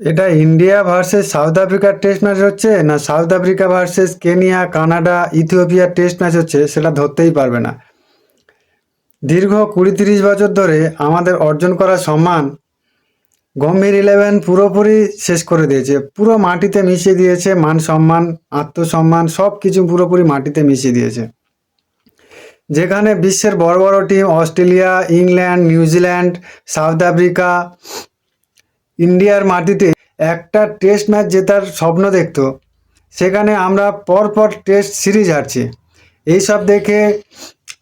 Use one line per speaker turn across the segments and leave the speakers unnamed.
এটা India versus South আফ্রিকার test match হচ্ছে না South Africa versus Kenya Canada ইথিওপিয়ার test match হচ্ছে সেটা ধরতেই পারবে না। দীর্ঘ কুড়ি তিরিশ বছর ধরে আমাদের অর্জন করা সম্মান গম্ভীর ইলেভেন পুরোপুরি শেষ করে দিয়েছে। পুরো মাটিতে মিশিয়ে দিয়েছে, মান সম্মান, আত্মসম্মান সব কিছু পুরোপুরি মাটিতে মিশিয়ে দিয়েছে। যেখানে বিশ্বের বড় বড় team Australia, England, New Zealand South Africa ইন্ডিয়ার মাটিতে একটা টেস্ট ম্যাচ জেতার স্বপ্ন দেখতো। সেখানে আমরা পরপর টেস্ট সিরিজ হারছি। এইসব দেখে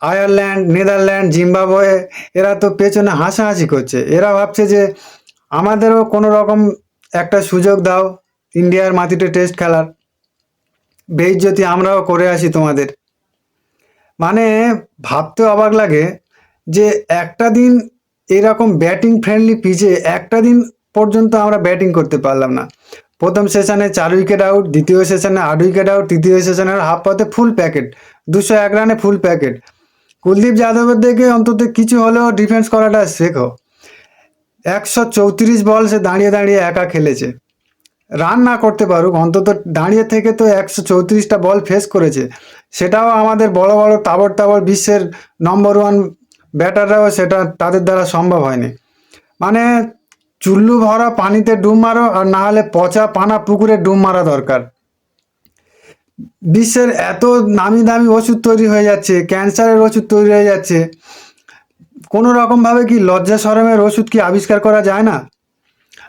আয়ারল্যান্ড, নেদারল্যান্ড, জিম্বাবয়ে এরা তো পেছনে হাসাহাসি করছে। এরা ভাবছে যে আমাদেরও কোনো রকম একটা সুযোগ দাও ইন্ডিয়ার মাটিতে টেস্ট খেলার। বেইজ্জতি আমরাও করে আসি তোমাদের। মানে ভাবতে অবাক লাগে যে একটা দিন এরকম ব্যাটিং ফ্রেন্ডলি পিচে একটা দিন পর্যন্ত আমরা ব্যাটিং করতে পারলাম না। প্রথম সেশনে চার উইকেট আউট দ্বিতীয় সেশনে আট উইকেট আউট তৃতীয় সেশনে হাফ পথে ফুল প্যাকেট দুশো এক রানে ফুল প্যাকেট কুলদীপ যাদবের দিকে অন্তত কিছু হলেও ডিফেন্স করাটা শেখো। একশো চৌত্রিশ বল সে দাঁড়িয়ে দাঁড়িয়ে একা খেলেছে। রান না করতে পারুক, অন্তত দাঁড়িয়ে থেকে তো একশো চৌত্রিশটা বল ফেস করেছে। সেটাও আমাদের বড় বড় তাবড় তাবড় বিশ্বের নম্বর ওয়ান ব্যাটাররাও সেটা তাদের দ্বারা সম্ভব হয়নি। মানে চুল্লু ভরা পানিতে ডুব মারো আর না হলে পচা পানা পুকুরে ডুব মারা দরকার। বিশ্বের এত নামি দামি ওষুধ তৈরি হয়ে যাচ্ছে, ক্যান্সারের ওষুধ তৈরি হয়ে যাচ্ছে। কোনো রকমভাবে কি লজ্জা সরমের ওষুধ কি আবিষ্কার করা যায় না?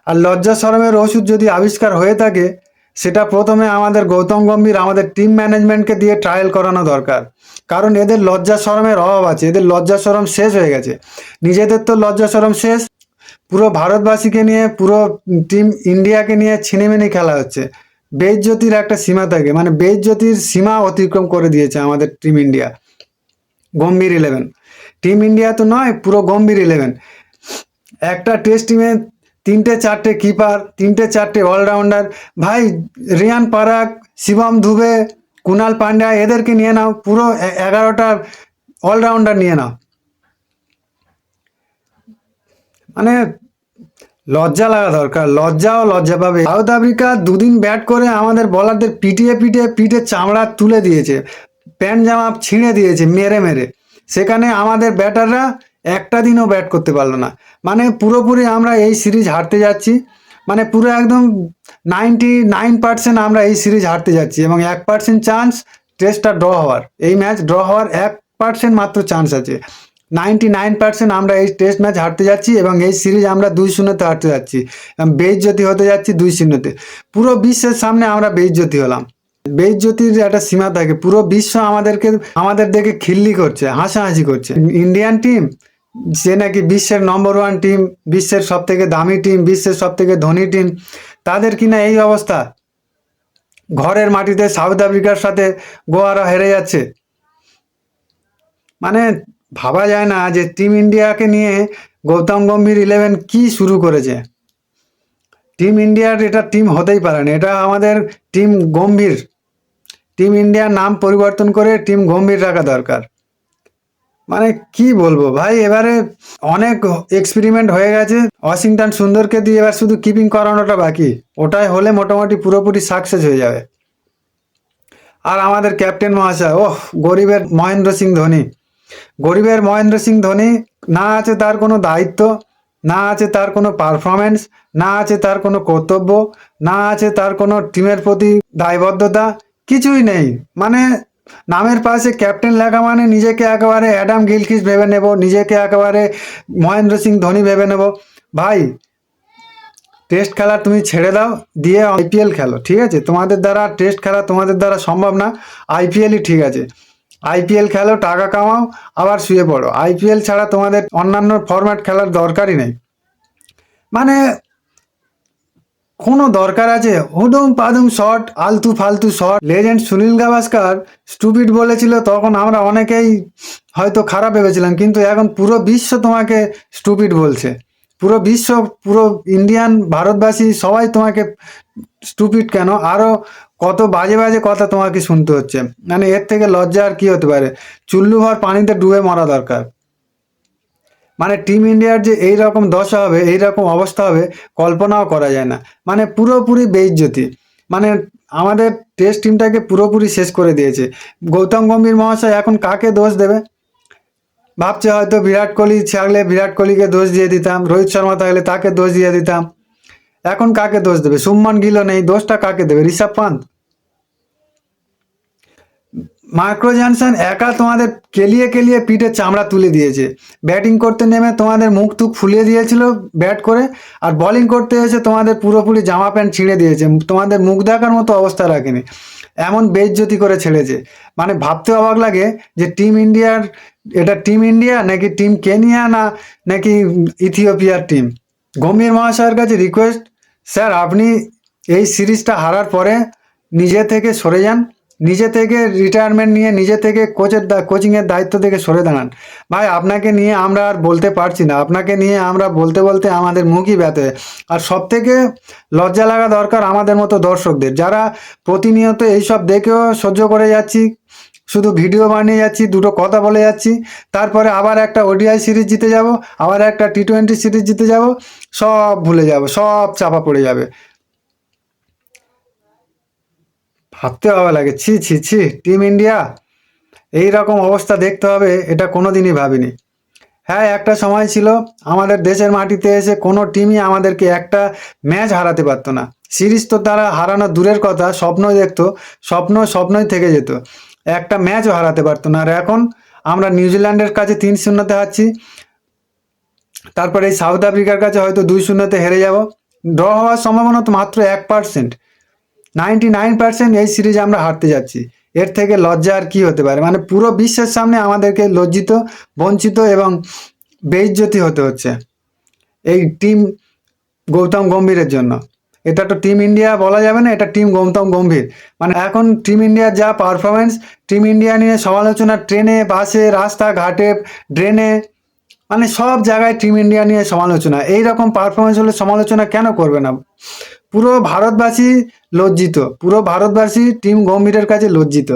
আর লজ্জা সরমের ওষুধ যদি আবিষ্কার হয়ে থাকে, সেটা প্রথমে আমাদের গৌতম গম্ভীর, আমাদের টিম ম্যানেজমেন্টকে দিয়ে ট্রায়াল করানো দরকার। কারণ এদের লজ্জা সরমের অভাব আছে, এদের লজ্জা সরম শেষ হয়ে গেছে। নিজেদের তো লজ্জা সরম শেষ পুরো ভারতবাসীকে নিয়ে, পুরো টিম ইন্ডিয়াকে নিয়ে ছিনেমিনি খেলা হচ্ছে। বেইজ্জতির একটা সীমা থাকে মানে বেইজ্জতির সীমা অতিক্রম করে দিয়েছে আমাদের team India Gambhir eleven team India তো নয়, পুরো গম্ভীর ইলেভেন একটা টেস্ট টিমে তিনটে চারটে কিপার তিনটে চারটে অলরাউন্ডার ভাই, রিয়ান পারাক শিবম ধুবে, কুনাল পান্ডা, এদেরকে নিয়ে নাও, পুরো এগারোটা অলরাউন্ডার নিয়ে নাও। মানে লজ্জা লাগা দরকার, লজ্জাও লজ্জা পাবে। সাউথ আফ্রিকা দুদিন ব্যাট করে আমাদের বলারদের পিটিয়ে পিটিয়ে পিঠে চামড়া তুলে দিয়েছে, প্যান্ট জামা ছিঁড়ে দিয়েছে, মেরে মেরে। সেখানে আমাদের ব্যাটাররা একটা দিনও ব্যাট করতে পারল না। মানে পুরোপুরি আমরা এই সিরিজ হারতে যাচ্ছি। মানে পুরো একদম নাইনটি নাইন পার্সেন্ট আমরা এই সিরিজ হারতে যাচ্ছি এবং এক পার্সেন্ট চান্স টেস্টটা ড্র হওয়ার। এই ম্যাচ ড্র হওয়ার এক পার্সেন্ট মাত্র চান্স আছে। নাইনটি নাইন পার্সেন্ট আমরা এই টেস্ট ম্যাচ হারতে যাচ্ছি এবং এই সিরিজ আমরা দুই শূন্যতে হারতে যাচ্ছি। বেইজ্জতি হতে যাচ্ছি দুই শূন্যতে। পুরো বিশ্বের সামনে আমরা বেইজ্জতি হলাম। বেইজ্জতির একটা সীমা থাকে। পুরো বিশ্ব আমাদেরকে আমাদের দেখে খিল্লি করছে, হাসাহাসি করছে। ইন্ডিয়ান টিম যে নাকি বিশ্বের নম্বর ওয়ান টিম বিশ্বের সব থেকে দামি টিম বিশ্বের সব থেকে ধনী টিম তাদের কিনা এই অবস্থা? ঘরের মাটিতে সাউথ আফ্রিকার সাথে গোয়ারা হেরে যাচ্ছে। মানে ভাবা যায় না যে টিম ইন্ডিয়াকে নিয়ে গৌতম গম্ভীর ইলেভেন কি শুরু করেছে। টিম ইন্ডিয়ার এটা টিম হতেই পারে না, এটা আমাদের টিম গম্ভীর। টিম ইন্ডিয়ার নাম পরিবর্তন করে টিম গম্ভীর রাখা দরকার। মানে কি বলব ভাই, এবারে অনেক এক্সপেরিমেন্ট হয়ে গেছে। ওয়াশিংটন সুন্দরকে দিয়ে এবার শুধু কিপিং করানোটা বাকি, ওটাই হলে মোটামুটি পুরোপুরি সাকসেস হয়ে যাবে। আর আমাদের ক্যাপ্টেন মহাশয়, ওহ, গরিবের মহেন্দ্র সিং ধোনি। গরিবের মহেন্দ্র সিং ধোনি, না আছে তার কোনো দায়িত্ব, না আছে তার কোনো পারফরমেন্স না আছে তার কোনো কর্তব্য, না আছে তার কোনো টিমের প্রতি দায়বদ্ধতা, কিছুই নেই। মানে নামের পাশে ক্যাপ্টেন লেখা মানে নিজেকে একেবারে অ্যাডাম গিলকিস ভেবে নেব, নিজেকে একেবারে মহেন্দ্র সিং ধোনি ভেবে নেব। ভাই টেস্ট খেলা তুমি ছেড়ে দাও, দিয়ে আইপিএল খেলো, ঠিক আছে? তোমাদের দ্বারা টেস্ট খেলা তোমাদের দ্বারা সম্ভব না আইপিএলই ঠিক আছে। আইপিএল খেলো, টাকা কামাও, আবার শুয়ে পড়ো। আইপিএল ছাড়া তোমাদের অন্যান্য ফরম্যাট খেলার দরকারই নেই। মানে কোনো দরকার আছে? হুদুম পাদুম শট, আলতু ফালতু shot. Legend Sunil Gavaskar stupid বলেছিল, তখন আমরা অনেকেই হয়তো খারাপ ভেবেছিলাম, কিন্তু এখন পুরো বিশ্ব তোমাকে স্টুপিড বলছে। পুরো বিশ্ব, পুরো ইন্ডিয়ান ভারতবাসী সবাই তোমাকে স্টুপিড কেন? আরও কত বাজে বাজে কথা তোমাকে শুনতে হচ্ছে। মানে এর থেকে লজ্জা আর কি হতে পারে? চুল্লু ভর পানিতে ডুবে মরা দরকার। মানে টিম ইন্ডিয়ার যে এই রকম দশা হবে এই রকম অবস্থা হবে, কল্পনাও করা যায় না। মানে পুরোপুরি বেইজ্জতি। মানে আমাদের টেস্ট টিমটাকে পুরোপুরি শেষ করে দিয়েছে। গৌতম গম্ভীর মহাশয় এখন কাকে দোষ দেবে? ভাবছে হয়তো বিরাট কোহলি ছাড়লে বিরাট কোহলিকে দোষ দিয়ে দিতাম, রোহিত শর্মা থাকলে তাকে দোষ দিয়ে দিতাম। এখন কাকে দোষ দেবে? সুম্মান গিলও নেই, দোষটা কাকে দেবে? ঋষভ পান্ত মাইক্রো জনসন একা তোমাদের কেলিয়ে কেলিয়ে পিঠে চামড়া তুলে দিয়েছে। ব্যাটিং করতে নেমে তোমাদের মুখ টুক ফুলিয়ে দিয়েছিল ব্যাট করে, আর বোলিং করতে এসে তোমাদের পুরোপুরি জামা প্যান্ট ছিঁড়ে দিয়েছে। তোমাদের মুখ দেখার মতো অবস্থা রাখেনি। এমন বেইজ্জতি করে ছেড়েছে। মানে ভাবতে অবাক লাগে যে টিম ইন্ডিয়ার এটা টিম ইন্ডিয়া নাকি টিম কেনিয়া না নাকি ইথিওপিয়ার টিম গম্ভীর মহাশয়ের কাছে রিকোয়েস্ট স্যার আপনি এই সিরিজটা হারার পরে নিজে থেকে সরে যান, নিজে থেকে রিটায়ারমেন্ট নিয়ে নিজে থেকে কোচের কোচিংয়ের দায়িত্ব থেকে সরে দাঁড়ান। ভাই, আপনাকে নিয়ে আমরা আর বলতে পারছি না। আপনাকে নিয়ে আমরা বলতে বলতে আমাদের মুখই ব্যথে। আর সব থেকে লজ্জা লাগা দরকার আমাদের মতো দর্শকদের। যারা প্রতিনিয়ত এইসব দেখেও সহ্য করে যাচ্ছি শুধু ভিডিও বানিয়ে যাচ্ছি, দুটো কথা বলে যাচ্ছি, তারপরে আবার একটা ওডিআই সিরিজ জিতে যাব, আবার একটা টি টোয়েন্টি সিরিজ জিতে যাব, সব ভুলে যাব, সব চাপা পড়ে যাবে। ভাবতে হবে লাগে, ছি ছি ছি টিম ইন্ডিয়া এই রকম অবস্থা দেখতে হবে, এটা কোনোদিনই ভাবিনি। হ্যাঁ একটা সময় ছিল, আমাদের দেশের মাটিতে এসে কোনো টিমই আমাদেরকে একটা ম্যাচ হারাতে পারতো না। সিরিজ তো তারা হারানো দূরের কথা স্বপ্ন দেখতো, স্বপ্ন স্বপ্নই থেকে যেত। একটা ম্যাচও হারাতে পারতো না। আর এখন আমরা নিউজিল্যান্ডের কাছে তিন শূন্যতে হারছি তারপরে এই সাউথ আফ্রিকার কাছে হয়তো দুই শূন্যতে হেরে যাব। ড্র হওয়ার সম্ভাবনা তো মাত্র এক পার্সেন্ট। নাইনটি নাইন পার্সেন্ট এই সিরিজ আমরা হারতে যাচ্ছি। এর থেকে লজ্জা আর কি হতে পারে? মানে পুরো বিশ্বের সামনে আমাদেরকে লজ্জিত, বঞ্চিত এবং বেইজ্জতি হতে হচ্ছে। এই টিম গৌতম গম্ভীরের জন্য। এটা তো টিম ইন্ডিয়া বলা যাবে না, এটা টিম গৌতম গম্ভীর। মানে এখন টিম ইন্ডিয়ার যা পারফরমেন্স টিম ইন্ডিয়া নিয়ে সমালোচনা, ট্রেনে, বাসে রাস্তা ঘাটে ড্রেনে মানে সব জায়গায় টিম ইন্ডিয়া নিয়ে সমালোচনা। এই রকম পারফরমেন্স হলে সমালোচনা কেন করবে না? পুরো ভারতবাসী লজ্জিত। পুরো ভারতবাসী টিম গম্ভীরের কাছে লজ্জিত।